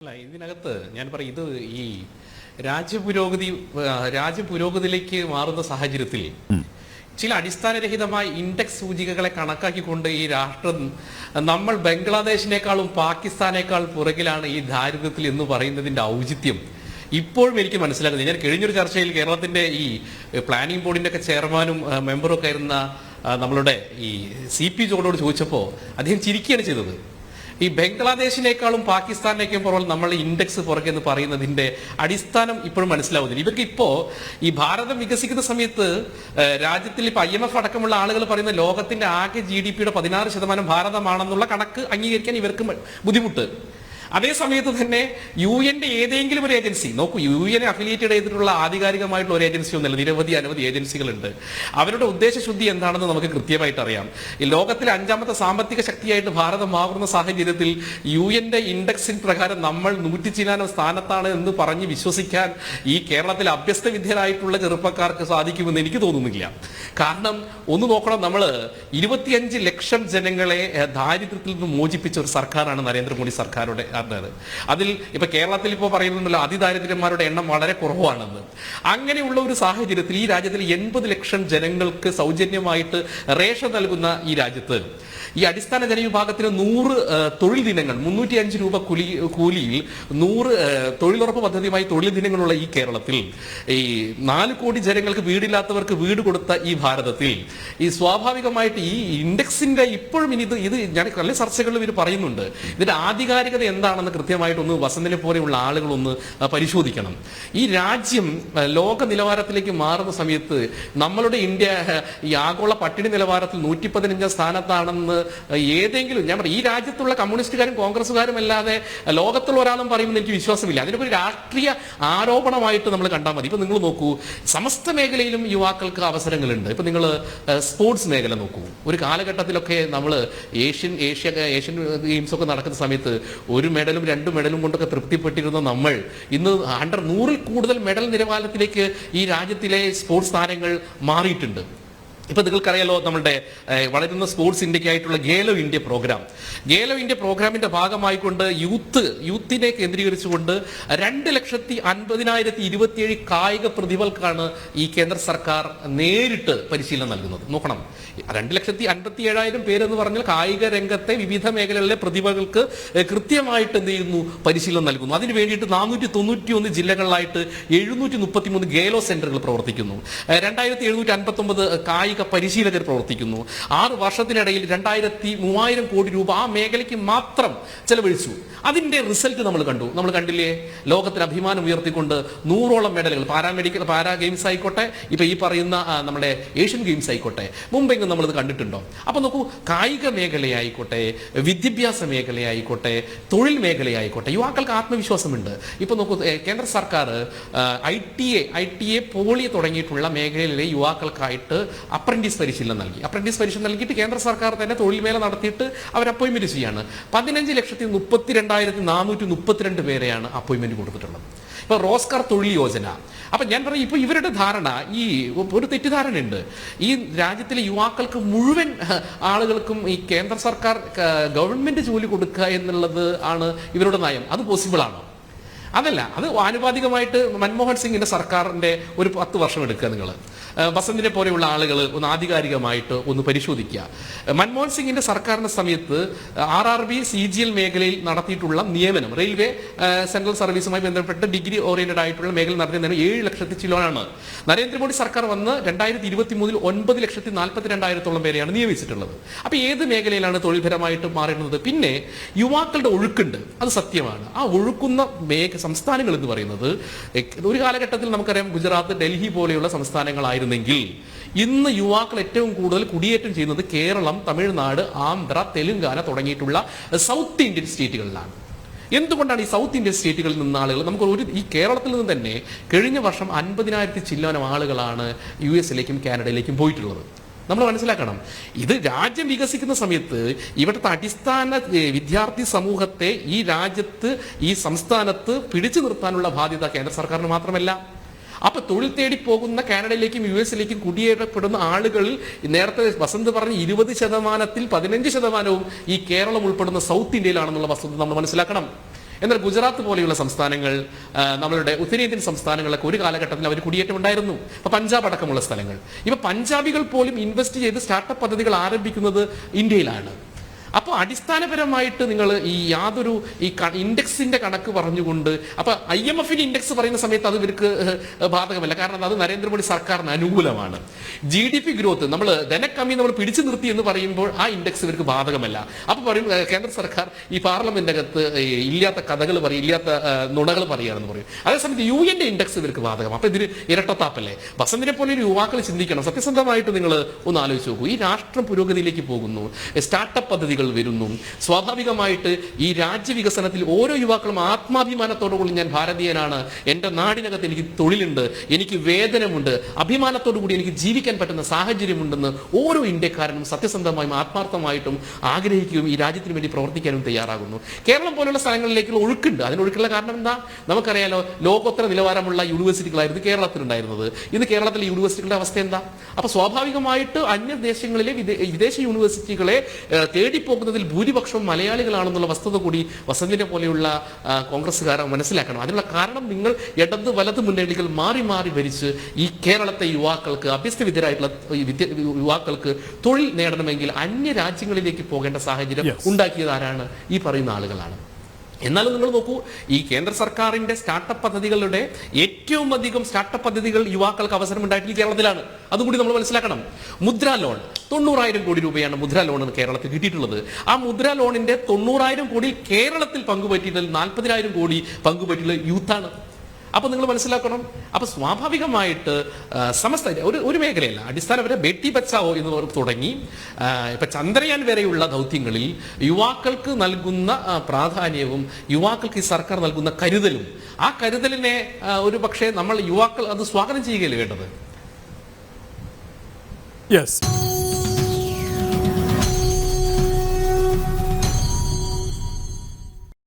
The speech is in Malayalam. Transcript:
അല്ല ഇതിനകത്ത് ഞാൻ പറയും ഇത് ഈ രാജ്യപുരോഗതി രാജ്യപുരോഗതിയിലേക്ക് മാറുന്ന സാഹചര്യത്തിൽ ചില അടിസ്ഥാനരഹിതമായ ഇൻഡെക്സ് സൂചികകളെ കണക്കാക്കിക്കൊണ്ട് ഈ രാഷ്ട്രം നമ്മൾ ബംഗ്ലാദേശിനേക്കാളും പാകിസ്ഥാനേക്കാൾ പുറകിലാണ് ഈ ദാരിദ്ര്യത്തിൽ എന്ന് പറയുന്നതിന്റെ ഔചിത്യം ഇപ്പോഴും എനിക്ക് മനസ്സിലാക്കുന്നത് ഞാൻ കഴിഞ്ഞൊരു ചർച്ചയിൽ കേരളത്തിന്റെ ഈ പ്ലാനിംഗ് ബോർഡിന്റെ ഒക്കെ ചെയർമാനും മെമ്പറും ഒക്കെ ആയിരുന്ന നമ്മളുടെ ഈ സി പി ജോണോട് ചോദിച്ചപ്പോൾ അദ്ദേഹം ചിരിക്കുകയാണ് ചെയ്തത്. ഈ ബംഗ്ലാദേശിനേക്കാളും പാകിസ്ഥാനിലേക്കും പുറമെ നമ്മൾ ഇൻഡെക്സ് പുറകെ എന്ന് പറയുന്നതിന്റെ അടിസ്ഥാനം ഇപ്പോഴും മനസ്സിലാവുന്നില്ല. ഇവർക്ക് ഇപ്പോ ഈ ഭാരതം വികസിക്കുന്ന സമയത്ത് രാജ്യത്തിൽ ഇപ്പൊ ഐ എം എഫ് അടക്കമുള്ള ആളുകൾ പറയുന്ന ലോകത്തിന്റെ ആകെ ജി ഡി പിയുടെ പതിനാറ് ശതമാനം ഭാരതമാണെന്നുള്ള കണക്ക് അംഗീകരിക്കാൻ ഇവർക്ക് ബുദ്ധിമുട്ട്. അതേ സമയത്ത് തന്നെ യു എന്റെ ഏതെങ്കിലും ഒരു ഏജൻസി നോക്കൂ യു എനെ അഫിലിയേറ്റഡ് ചെയ്തിട്ടുള്ള ആധികാരികമായിട്ടുള്ള ഒരു ഏജൻസി ഒന്നുമില്ല നിരവധി അനവധി ഏജൻസികളുണ്ട്. അവരുടെ ഉദ്ദേശശുദ്ധി എന്താണെന്ന് നമുക്ക് കൃത്യമായിട്ട് അറിയാം. ഈ ലോകത്തിലെ അഞ്ചാമത്തെ സാമ്പത്തിക ശക്തിയായിട്ട് ഭാരതം മാറുന്ന സാഹചര്യത്തിൽ യു എന്റെ ഇൻഡെക്സിൻ പ്രകാരം നമ്മൾ നൂറ്റി ചിനാനം സ്ഥാനത്താണ് എന്ന് പറഞ്ഞ് വിശ്വസിക്കാൻ ഈ കേരളത്തിൽ അഭ്യസ്ത വിദ്യരായിട്ടുള്ള ചെറുപ്പക്കാർക്ക് സാധിക്കുമെന്ന് എനിക്ക് തോന്നുന്നില്ല. കാരണം ഒന്ന് നോക്കണം നമ്മൾ ഇരുപത്തിയഞ്ച് ലക്ഷം ജനങ്ങളെ ദാരിദ്ര്യത്തിൽ നിന്ന് മോചിപ്പിച്ച ഒരു സർക്കാരാണ് നരേന്ദ്രമോദി സർക്കാരുടെ അത് അതിൽ ഇപ്പൊ കേരളത്തിൽ ഇപ്പോൾ പറയുന്നുണ്ടല്ലോ അതിദാരിദ്ര്യന്മാരുടെ എണ്ണം വളരെ കുറവാണെന്ന്. അങ്ങനെയുള്ള ഒരു സാഹചര്യത്തിൽ ഈ രാജ്യത്തിൽ എൺപത് ലക്ഷം ജനങ്ങൾക്ക് സൗജന്യമായിട്ട് റേഷൻ നൽകുന്ന ഈ രാജ്യത്ത് ഈ അടിസ്ഥാന ജനവിഭാഗത്തിന് നൂറ് തൊഴിൽ ദിനങ്ങൾ മുന്നൂറ്റി അഞ്ച് രൂപ കൂലി കൂലിയിൽ നൂറ് തൊഴിലുറപ്പ് പദ്ധതിയുമായി തൊഴിൽ ദിനങ്ങളുള്ള ഈ കേരളത്തിൽ ഈ നാല് കോടി ജനങ്ങൾക്ക് വീടില്ലാത്തവർക്ക് വീട് കൊടുത്ത ഈ ഭാരതത്തിൽ ഈ സ്വാഭാവികമായിട്ട് ഈ ഇൻഡെക്സിന്റെ ഇപ്പോഴും ഇനി ഇത് ഇത് ഞാൻ പല ചർച്ചകളിൽ ഇവർ പറയുന്നുണ്ട്. ഇതിന്റെ ആധികാരികത എന്താണെന്ന് കൃത്യമായിട്ടൊന്ന് വസന്തിനെ പോലെയുള്ള ആളുകളൊന്ന് പരിശോധിക്കണം. ഈ രാജ്യം ലോക നിലവാരത്തിലേക്ക് മാറുന്ന സമയത്ത് നമ്മളുടെ ഇന്ത്യ ഈ ആഗോള പട്ടിണി നിലവാരത്തിൽ നൂറ്റി പതിനഞ്ചാം സ്ഥാനത്താണെന്ന് ഏതെങ്കിലും ഞാൻ പറയും ഈ രാജ്യത്തുള്ള കമ്മ്യൂണിസ്റ്റുകാരും കോൺഗ്രസ്സുകാരും അല്ലാതെ ലോകത്തുള്ള ഒരാളും പറയുമെന്ന് എനിക്ക് വിശ്വാസമില്ല. അതിനൊക്കെ ഒരു രാഷ്ട്രീയ ആരോപണമായിട്ട് നമ്മൾ കണ്ടാൽ മതി. ഇപ്പൊ നിങ്ങൾ നോക്കൂ സമസ്ത മേഖലയിലും യുവാക്കൾക്ക് അവസരങ്ങളുണ്ട്. ഇപ്പൊ നിങ്ങൾ സ്പോർട്സ് മേഖല നോക്കൂ. ഒരു കാലഘട്ടത്തിലൊക്കെ നമ്മൾ ഏഷ്യൻ ഏഷ്യ ഏഷ്യൻ ഗെയിംസ് ഒക്കെ നടക്കുന്ന സമയത്ത് ഒരു മെഡലും രണ്ട് മെഡലും കൊണ്ടൊക്കെ തൃപ്തിപ്പെട്ടിരുന്ന നമ്മൾ ഇന്ന് അണ്ടർ നൂറിൽ കൂടുതൽ മെഡൽ നിലവാരത്തിലേക്ക് ഈ രാജ്യത്തിലെ സ്പോർട്സ് താരങ്ങൾ മാറിയിട്ടുണ്ട്. ഇപ്പൊ നിങ്ങൾക്കറിയാലോ നമ്മുടെ വളരുന്ന sports ഇന്ത്യക്കായിട്ടുള്ള Khelo India program Khelo India പ്രോഗ്രാമിന്റെ ഭാഗമായിക്കൊണ്ട് യൂത്ത് യൂത്തിനെ കേന്ദ്രീകരിച്ചുകൊണ്ട് രണ്ട് ലക്ഷത്തി അൻപതിനായിരത്തി ഇരുപത്തിയേഴ് കായിക പ്രതിഭകൾക്കാണ് ഈ കേന്ദ്ര സർക്കാർ നേരിട്ട് പരിശീലനം നൽകുന്നത്. നോക്കണം. രണ്ട് ലക്ഷത്തി അൻപത്തി ഏഴായിരം പേരെന്ന് പറഞ്ഞാൽ കായിക രംഗത്തെ വിവിധ മേഖലകളിലെ പ്രതിഭകൾക്ക് കൃത്യമായിട്ട് എന്ത് ചെയ്യുന്നു? പരിശീലനം നൽകുന്നു. അതിന് വേണ്ടിയിട്ട് നാനൂറ്റി തൊണ്ണൂറ്റി ഒന്ന് ജില്ലകളിലായിട്ട് എഴുന്നൂറ്റി മുപ്പത്തി മൂന്ന് ഗേലോ സെന്ററുകൾ പ്രവർത്തിക്കുന്നു. രണ്ടായിരത്തി എഴുന്നൂറ്റി അൻപത്തി ഒമ്പത് കായിക പരിശീലകർ പ്രവർത്തിക്കുന്നു. ആറ് വർഷത്തിനിടയിൽ രണ്ടായിരത്തി മൂവായിരം കോടി രൂപ ആ മേഖലയ്ക്ക് മാത്രം ചെലവഴിച്ചു. അതിന്റെ റിസൾട്ട് നമ്മൾ കണ്ടു. നമ്മൾ കണ്ടില്ലേ? ലോകത്തിന് അഭിമാനം ഉയർത്തിക്കൊണ്ട് നൂറോളം മെഡലുകൾ. പാരാമെഡിക്കൽ പാരാ ഗെയിംസ് ആയിക്കോട്ടെ ഇപ്പൊ ഈ പറയുന്ന നമ്മുടെ ഏഷ്യൻ ഗെയിംസ് ആയിക്കോട്ടെ മുമ്പെങ്കിലും നമ്മളിത് കണ്ടിട്ടുണ്ടോ? അപ്പൊ നോക്കൂ കായിക മേഖലയായിക്കോട്ടെ വിദ്യാഭ്യാസ മേഖലയായിക്കോട്ടെ തൊഴിൽ മേഖലയായിക്കോട്ടെ യുവാക്കൾക്ക് ആത്മവിശ്വാസമുണ്ട്. ഇപ്പൊ നോക്കൂ കേന്ദ്ര സർക്കാർ I T A I T A poly തുടങ്ങിയിട്ടുള്ള മേഖലയിലെ യുവാക്കൾക്കായിട്ട് അപ്രന്റീസ് പരിശീലനം നൽകി. അപ്രന്റീസ് പരിശീലനം നൽകിയിട്ട് കേന്ദ്ര സർക്കാർ തന്നെ തൊഴിൽ മേല നടത്തിയിട്ട് അവർ അപ്പോയിന്റ്മെന്റ് ചെയ്യാണ് പതിനഞ്ച് ലക്ഷത്തി മുപ്പത്തി രണ്ടായിരത്തി നാനൂറ്റി മുപ്പത്തിരണ്ട് പേരെയാണ് അപ്പോയിന്റ്മെന്റ് കൊടുത്തിട്ടുള്ളത്. ഇപ്പൊ റോസ്കർ തൊഴിൽ യോജന. അപ്പൊ ഞാൻ പറയും ഇപ്പൊ ഇവരുടെ ധാരണ ഈ ഒരു തെറ്റിദ്ധാരണയുണ്ട്. ഈ രാജ്യത്തിലെ യുവാക്കൾക്ക് മുഴുവൻ ആളുകൾക്കും ഈ കേന്ദ്ര സർക്കാർ ഗവൺമെന്റ് ജോലി കൊടുക്കുക എന്നുള്ളത് ആണ് ഇവരുടെ നയം. അത് പോസിബിൾ ആണോ? അതല്ല അത് ആനുപാതികമായിട്ട് മൻമോഹൻ സിംഗിന്റെ സർക്കാരിന്റെ ഒരു പത്ത് വർഷം എടുക്കുക നിങ്ങൾ ബസന്തിനെ പോലെയുള്ള ആളുകൾ ഒന്ന് ആധികാരികമായിട്ട് ഒന്ന് പരിശോധിക്കുക. മൻമോഹൻ സിംഗിന്റെ സർക്കാരിന്റെ സമയത്ത് R R B C G L മേഖലയിൽ നടത്തിയിട്ടുള്ള നിയമനം റെയിൽവേ സെൻട്രൽ സർവീസുമായി ബന്ധപ്പെട്ട് ഡിഗ്രി ഓറിയന്റഡ് ആയിട്ടുള്ള മേഖല നടത്തിയ നിയമനം ഏഴ് ലക്ഷത്തി ചിലോനാണ് നരേന്ദ്രമോദി സർക്കാർ വന്ന് രണ്ടായിരത്തി ഇരുപത്തി മൂന്നിൽ ഒൻപത് ലക്ഷത്തി നാൽപ്പത്തി രണ്ടായിരത്തോളം പേരെയാണ് നിയമിച്ചിട്ടുള്ളത് അപ്പൊ ഏത് മേഖലയിലാണ് തൊഴിൽപരമായിട്ട് മാറിയിരുന്നത് പിന്നെ യുവാക്കളുടെ ഒഴുക്കുണ്ട് അത് സത്യമാണ്. ആ ഒഴുക്കുന്ന മേഖ സംസ്ഥാനങ്ങൾ എന്ന് പറയുന്നത് ഒരു കാലഘട്ടത്തിൽ നമുക്കറിയാം ഗുജറാത്ത് ഡൽഹി പോലെയുള്ള സംസ്ഥാനങ്ങളായിരുന്നെങ്കിൽ ഇന്ന് യുവാക്കൾ ഏറ്റവും കൂടുതൽ കുടിയേറ്റം ചെയ്യുന്നത് കേരളം തമിഴ്നാട് ആന്ധ്ര തെലുങ്കാന തുടങ്ങിയിട്ടുള്ള സൗത്ത് ഇന്ത്യൻ സ്റ്റേറ്റുകളിലാണ്. എന്തുകൊണ്ടാണ് ഈ സൗത്ത് ഇന്ത്യൻ സ്റ്റേറ്റുകളിൽ നിന്ന് ആളുകൾ നമുക്ക് ഒരു ഈ കേരളത്തിൽ നിന്ന് തന്നെ കഴിഞ്ഞ വർഷം അൻപതിനായിരത്തി ചില്ലാനം ആളുകളാണ് യു എസിലേക്കും കാനഡയിലേക്കും പോയിട്ടുള്ളത്. നമ്മൾ മനസ്സിലാക്കണം. ഇത് രാജ്യം വികസിക്കുന്ന സമയത്ത് ഇവിടുത്തെ അടിസ്ഥാന വിദ്യാർത്ഥി സമൂഹത്തെ ഈ രാജ്യത്ത് ഈ സംസ്ഥാനത്ത് പിടിച്ചു നിർത്താനുള്ള ബാധ്യത കേന്ദ്ര സർക്കാരിന് മാത്രമല്ല. അപ്പൊ തൊഴിൽ തേടി പോകുന്ന കാനഡയിലേക്കും യു എസിലേക്കും കുടിയേറപ്പെടുന്ന ആളുകളിൽ നേരത്തെ വസന്ത് പറഞ്ഞ ഇരുപത് ശതമാനത്തിൽ പതിനഞ്ച് ശതമാനവും ഈ കേരളം ഉൾപ്പെടുന്ന സൗത്ത് ഇന്ത്യയിലാണെന്നുള്ള വസ്തുത നമ്മൾ മനസ്സിലാക്കണം. എന്നാൽ ഗുജറാത്ത് പോലെയുള്ള സംസ്ഥാനങ്ങൾ നമ്മളുടെ ഉത്തരേന്ത്യൻ സംസ്ഥാനങ്ങളൊക്കെ ഒരു കാലഘട്ടത്തിൽ അവർ കുടിയേറ്റം ഉണ്ടായിരുന്നു. അപ്പോൾ പഞ്ചാബ് അടക്കമുള്ള സ്ഥലങ്ങൾ. ഇപ്പൊ പഞ്ചാബികൾ പോലും ഇൻവെസ്റ്റ് ചെയ്ത് സ്റ്റാർട്ടപ്പ് പദ്ധതികൾ ആരംഭിക്കുന്നത് ഇന്ത്യയിലാണ്. അപ്പോൾ അടിസ്ഥാനപരമായിട്ട് നിങ്ങൾ ഈ യാതൊരു ഈ ഇൻഡെക്സിന്റെ കണക്ക് പറഞ്ഞുകൊണ്ട് അപ്പൊ ഐ എം എഫിന്റെ ഇൻഡെക്സ് പറയുന്ന സമയത്ത് അത് ഇവർക്ക് ബാധകമല്ല. കാരണം അത് നരേന്ദ്രമോദി സർക്കാരിന് അനുകൂലമാണ്. ജി ഡി പി ഗ്രോത്ത് നമ്മൾ ധനക്കമ്മി നമ്മൾ പിടിച്ചു നിർത്തി എന്ന് പറയുമ്പോൾ ആ ഇൻഡെക്സ് ഇവർക്ക് ബാധകമല്ല. അപ്പോൾ പറയും കേന്ദ്ര സർക്കാർ ഈ പാർലമെന്റ് അകത്ത് ഇല്ലാത്ത കഥകൾ പറയും ഇല്ലാത്ത നുണകൾ പറയുകയാണെന്ന് പറയും. അതേസമയത്ത് യു എന്റെ ഇൻഡെക്സ് ഇവർക്ക് ബാധകം. അപ്പോൾ ഇതിന് ഇരട്ടത്താപ്പല്ലേ? വസന്തിനെ പോലെ ഒരു യുവാക്കൾ ചിന്തിക്കണം. സത്യസന്ധമായിട്ട് നിങ്ങൾ ഒന്ന് ആലോചിച്ച് നോക്കൂ. ഈ രാഷ്ട്രം പുരോഗതിയിലേക്ക് പോകുന്നു. സ്റ്റാർട്ടപ്പ് പദ്ധതികൾ വരുന്നു. സ്വാഭാവികമായിട്ട് ഈ രാജ്യവികസനത്തിൽ ഓരോ യുവാക്കളും ആത്മാഭിമാനത്തോടുകൂടി ഞാൻ ഭാരതീയനാണ്. എന്റെ നാടിനകത്ത് എനിക്ക് തൊഴിലുണ്ട് എനിക്ക് വേതനമുണ്ട് അഭിമാനത്തോടുകൂടി എനിക്ക് ജീവിക്കാൻ പറ്റുന്ന സാഹചര്യമുണ്ടെന്ന് ഓരോ ഇന്ത്യക്കാരനും സത്യസന്ധമായും ആത്മാർത്ഥമായിട്ടും ആഗ്രഹിക്കുകയും ഈ രാജ്യത്തിന് വേണ്ടി പ്രവർത്തിക്കാനും തയ്യാറാകുന്നു. കേരളം പോലുള്ള സ്ഥലങ്ങളിലേക്കുള്ള ഒഴുക്കുണ്ട്. അതിനൊഴുക്കുള്ള കാരണം എന്താ? നമുക്കറിയാലോ ലോകോത്തര നിലവാരമുള്ള യൂണിവേഴ്സിറ്റികളായിരുന്നു കേരളത്തിലുണ്ടായിരുന്നത്. ഇന്ന് കേരളത്തിലെ യൂണിവേഴ്സിറ്റികളുടെ അവസ്ഥ എന്താ? അപ്പൊ സ്വാഭാവികമായിട്ട് അന്യദേശങ്ങളിലെ വിദേശ യൂണിവേഴ്സിറ്റികളെ ഏഹ്, തേടിപ്പോകുന്നതിൽ ഭൂരിപക്ഷവും മലയാളികളാണെന്നുള്ള വസ്തുത കൂടി വസന്തിനെ പോലെയുള്ള കോൺഗ്രസ്സുകാരെ കോൺഗ്രസ്സുകാർ മനസ്സിലാക്കണം. അതിനുള്ള കാരണം നിങ്ങൾ ഇടത് വലത് മുന്നണികൾ മാറി മാറി ഭരിച്ച് ഈ കേരളത്തെ യുവാക്കൾക്ക് അഭ്യസ്തവിദ്യരായിട്ടുള്ള യുവാക്കൾക്ക് തൊഴിൽ നേടണമെങ്കിൽ അന്യ രാജ്യങ്ങളിലേക്ക് പോകേണ്ട സാഹചര്യം. ഉണ്ടാക്കിയത് ആരാണ്? ഈ പറയുന്ന ആളുകളാണ്. എന്നാലും നിങ്ങൾ നോക്കൂ ഈ കേന്ദ്ര സർക്കാരിന്റെ സ്റ്റാർട്ടപ്പ് പദ്ധതികളുടെ ഏറ്റവും അധികം സ്റ്റാർട്ടപ്പ് പദ്ധതികൾ യുവാക്കൾക്ക് അവസരം ഉണ്ടായിട്ടുള്ള കേരളത്തിലാണ്. അതും കൂടി നമ്മൾ മനസ്സിലാക്കണം. മുദ്ര ലോൺ തൊണ്ണൂറായിരം കോടി രൂപയാണ് മുദ്ര ലോൺ കേരളത്തിൽ കിട്ടിയിട്ടുള്ളത്. ആ മുദ്ര ലോണിന്റെ തൊണ്ണൂറായിരം കോടി കേരളത്തിൽ പങ്കുപറ്റിയിട്ടുള്ള നാൽപ്പതിനായിരം കോടി പങ്കുപറ്റിയിട്ടുള്ള യൂത്താണ്. അപ്പൊ നിങ്ങൾ മനസ്സിലാക്കണം. അപ്പൊ സ്വാഭാവികമായിട്ട് സമസ്ത ഒരു ഒരു മേഖലയല്ല. അടിസ്ഥാനപര ബേട്ടി ബച്ചാവോ എന്ന് തുടങ്ങി. ഇപ്പൊ ചന്ദ്രയാൻ വരെയുള്ള ദൗത്യങ്ങളിൽ യുവാക്കൾക്ക് നൽകുന്ന പ്രാധാന്യവും യുവാക്കൾക്ക് ഈ സർക്കാർ നൽകുന്ന കരുതലും ആ കരുതലിനെ ഒരു പക്ഷേ നമ്മൾ യുവാക്കൾ അത് സ്വാഗതം ചെയ്യുകയല്ലേ വേണ്ടത്? യെസ്